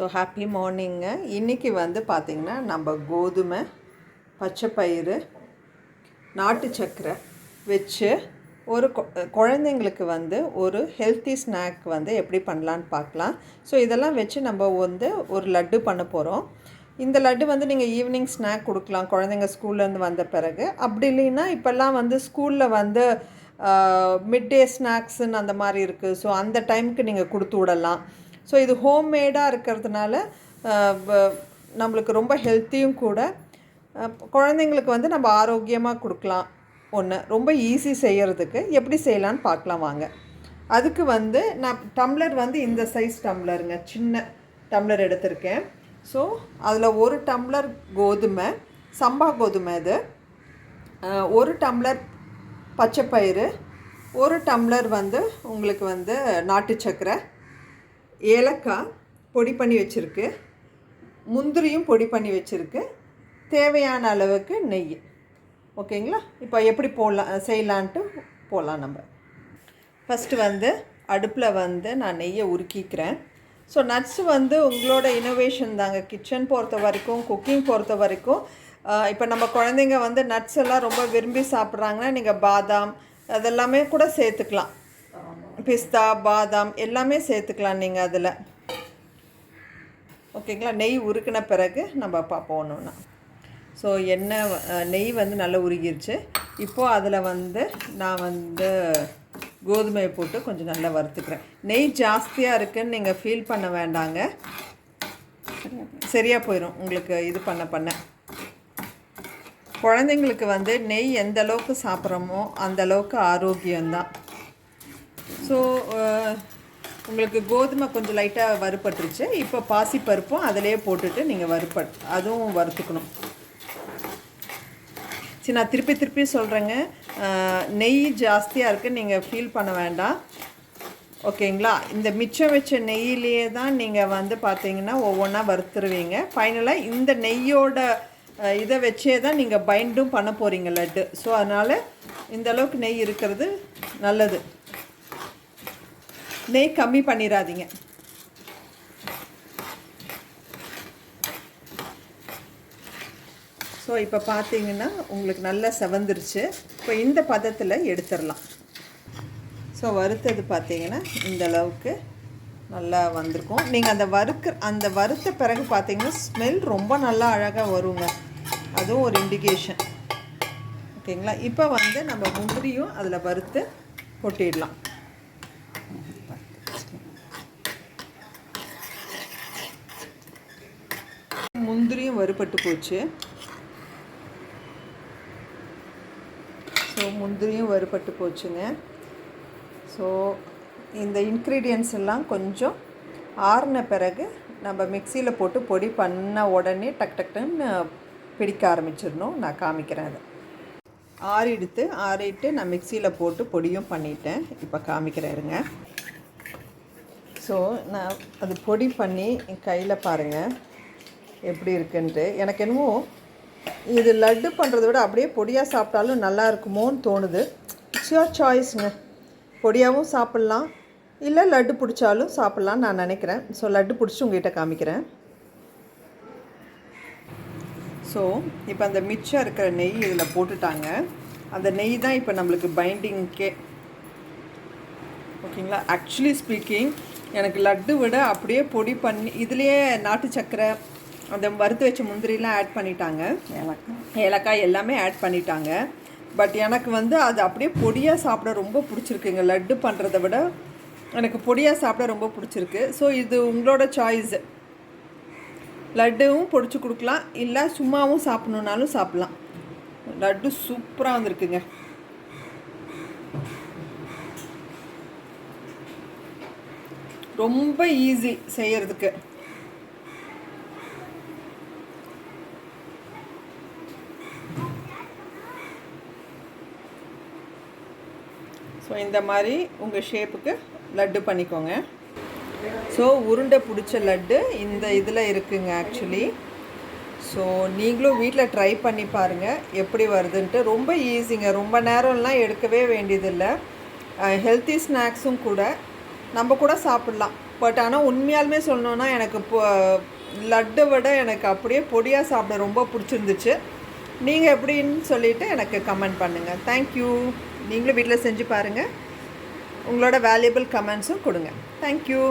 So happy மார்னிங்க இன்றைக்கி வந்து பார்த்திங்கன்னா நம்ம கோதுமை பச்சைப்பயிறு நாட்டு சர்க்கரை வச்சு ஒரு கொ- குழந்தைங்களுக்கு வந்து ஒரு ஹெல்த்தி ஸ்நாக் வந்து எப்படி பண்ணலான்னு பார்க்கலாம் ஸோ இதெல்லாம் வச்சு நம்ம வந்து ஒரு லட்டு பண்ண போகிறோம் இந்த லட்டு வந்து நீங்கள் ஈவினிங் ஸ்நாக் கொடுக்கலாம். குழந்தைங்க ஸ்கூல்லேருந்து வந்த பிறகு. அப்படி இல்லைன்னா இப்போல்லாம் வந்து ஸ்கூலில் வந்து மிட் டே ஸ்நாக்ஸுன்னு அந்த மாதிரி இருக்குது ஸோ அந்த டைமுக்கு நீங்கள் கொடுத்து விடலாம். ஸோ இது ஹோம்மேடாக இருக்கிறதுனால நம்மளுக்கு ரொம்ப ஹெல்த்தியும் கூட. குழந்தைங்களுக்கு வந்து நம்ம ஆரோக்கியமாக கொடுக்கலாம். ஒன்று ரொம்ப ஈஸி செய்கிறதுக்கு எப்படி செய்யலான்னு பார்க்கலாம் வாங்க. அதுக்கு வந்து நான் டம்ளர் வந்து இந்த சைஸ் டம்ளருங்க சின்ன டம்ளர் எடுத்திருக்கேன். ஸோ அதில் ஒரு டம்ளர் கோதுமை சம்பா கோதுமை இது. ஒரு டம்ளர் பச்சைப்பயிறு. ஒரு டம்ளர் வந்து உங்களுக்கு வந்து நாட்டு சர்க்கரை ஏலக்காய் பொடி பண்ணி வச்சுருக்கு. முந்திரியும் பொடி பண்ணி வச்சுருக்கு. தேவையான அளவுக்கு நெய். ஓகேங்களா? இப்போ எப்படி போடலாம் செய்யலான்ட்டு போகலாம் நம்ம. ஃபஸ்ட்டு வந்து அடுப்பில் வந்து நான் நெய்யை உருக்கிக்கிறேன். ஸோ நட்ஸ் வந்து உங்களோட இனோவேஷன் தாங்க. கிச்சன் பொறுத்த வரைக்கும் குக்கிங் பொறுத்த வரைக்கும் இப்போ நம்ம குழந்தைங்க வந்து நட்ஸ் எல்லாம் ரொம்ப விரும்பி சாப்பிட்றாங்கன்னா நீங்கள் பாதாம் அதெல்லாமே கூட சேர்த்துக்கலாம். பிஸ்தா பாதாம் எல்லாமே சேர்த்துக்கலாம் நீங்கள் அதில். ஓகேங்களா? நெய் உருக்கின பிறகு நம்ம பார்ப்போம் ஒன்றுன்னா ஸோ எண்ணெய் நெய் வந்து நல்லா உருகிருச்சு. இப்போது அதில் வந்து நான் வந்து கோதுமையை போட்டு கொஞ்சம் நல்லா வறுத்துக்கிறேன். நெய் ஜாஸ்தியாக இருக்குன்னு நீங்கள் ஃபீல் பண்ண வேண்டாங்க. சரியாக போயிடும் உங்களுக்கு இது பண்ண பண்ண. குழந்தைங்களுக்கு வந்து நெய் எந்த அளவுக்கு சாப்பிட்றோமோ அந்த அளவுக்கு ஆரோக்கியம்தான். ஸோ uh, உங்களுக்கு கோதுமை கொஞ்சம் லைட்டாக வறுப்பட்டுருச்சு இப்போ பாசிப்பருப்பும் அதிலே போட்டுட்டு நீங்கள் வறுப்பட் அதுவும் வறுத்துக்கணும். சரி நான் திருப்பி திருப்பி சொல்கிறேங்க நெய் ஜாஸ்தியாக இருக்குது நீங்கள் ஃபீல் பண்ண வேண்டாம். ஓகேங்களா? இந்த மிச்சம் வச்ச நெய்யிலேயே தான் நீங்கள் வந்து பார்த்தீங்கன்னா ஒவ்வொன்றா வறுத்துருவீங்க. ஃபைனலாக இந்த நெய்யோட இதை வச்சே தான் நீங்கள் பைண்டும் பண்ண போகிறீங்க லட்டு. ஸோ அதனால் இந்த அளவுக்கு நெய் இருக்கிறது நல்லது. நெய் கம்மி பண்ணிடாதீங்க ஸோ இப்போ பார்த்தீங்கன்னா உங்களுக்கு நல்லா செவந்துருச்சு. இப்போ இந்த பதத்தில் எடுத்துடலாம். ஸோ வறுத்தது பார்த்தீங்கன்னா இந்த அளவுக்கு நல்லா வந்திருக்கும். நீங்கள் அந்த வறுக்க அந்த வறுத்த பிறகு பார்த்தீங்கன்னா ஸ்மெல் ரொம்ப நல்லா அழகாக வருங்க. அதுவும் ஒரு இண்டிகேஷன் ஓகேங்களா இப்போ வந்து நம்ம முந்திரியும் அதில் வறுத்து கொட்டிடலாம். முந்திரியும் வறுபட்டு போச்சு. ஸோ முந்திரியும் வறுபட்டு போச்சுங்க. ஸோ இந்த இன்க்ரீடியன்ஸ் எல்லாம் கொஞ்சம் ஆறின பிறகு நம்ம மிக்சியில் போட்டு பொடி பண்ண உடனே டக் டக்குன்னு பிடிக்க ஆரம்பிச்சிடணும். நான் காமிக்கிறேன் அதை. ஆறிடுத்து ஆறிட்டு நான் மிக்சியில் போட்டு பொடியும் பண்ணிட்டேன். இப்போ காமிக்கிறேன் இருங்க. ஸோ நான் அது பொடி பண்ணி என் கையில் பாருங்கள் எப்படி இருக்குன்ட்டு. எனக்கு என்னமோ இது லட்டு பண்ணுறத விட அப்படியே பொடியாக சாப்பிட்டாலும் நல்லா இருக்குமோன்னு தோணுது. இட்ஸ் யோர் சாய்ஸுங்க பொடியாகவும் சாப்பிட்லாம். இல்லை லட்டு பிடிச்சாலும் சாப்பிட்லான்னு நான் நினைக்கிறேன். ஸோ லட்டு பிடிச்சி உங்ககிட்ட காமிக்கிறேன். ஸோ இப்போ அந்த மிச்சம் இருக்கிற நெய் இதில் போட்டுட்டாங்க. அந்த நெய் தான் இப்போ நம்மளுக்கு பைண்டிங்க்கே ஓகேங்களா? ஆக்சுவலி ஸ்பீக்கிங் எனக்கு லட்டு விட அப்படியே பொடி பண்ணி இதுலேயே நாட்டு சக்கரை அந்த வறுத்து வச்ச முந்திரிலாம் ஆட் பண்ணிட்டாங்க. ஏலக்காய் ஏலக்காய் எல்லாமே ஆட் பண்ணிட்டாங்க. பட் எனக்கு வந்து அது அப்படியே பொடியாக சாப்பிட ரொம்ப பிடிச்சிருக்குங்க. லட்டு பண்ணுறத விட எனக்கு பொடியாக சாப்பிட ரொம்ப பிடிச்சிருக்கு. ஸோ இது உங்களோட சாய்ஸ் லட்டுவும் பொடிச்சு கொடுக்கலாம். இல்லை சும்மாவும் சாப்பிட்ணுன்னாலும் சாப்பிட்லாம். லட்டு சூப்பராக வந்திருக்குங்க. ரொம்ப ஈஸி செய்கிறதுக்கு ஸோ இந்த மாதிரி உங்கள் ஷேப்புக்கு லட்டு பண்ணிக்கோங்க. ஸோ உருண்டை பிடிச்ச லட்டு இந்த இதில் இருக்குங்க ஆக்சுவலி ஸோ நீங்களும் வீட்டில் ட்ரை பண்ணி பாருங்கள் எப்படி வருதுன்ட்டு. ரொம்ப ஈஸிங்க ரொம்ப நேரம்லாம் எடுக்கவே வேண்டியதில்லை. ஹெல்த்தி ஸ்நாக்ஸும் கூட நம்ம கூட சாப்பிட்லாம். பட் ஆனால் உண்மையாலுமே சொல்லணுன்னா எனக்கு இப்போ லட்டை விட எனக்கு அப்படியே பொடியாக சாப்பிட ரொம்ப பிடிச்சிருந்துச்சு. நீங்கள் எப்படின்னு சொல்லிவிட்டு எனக்கு கமெண்ட் பண்ணுங்கள் தேங்க்யூ நீங்களும் வீட்டில் செஞ்சு பாருங்கள் உங்களோட வேல்யூபிள் கமெண்ட்ஸும் கொடுங்க. தேங்க்யூ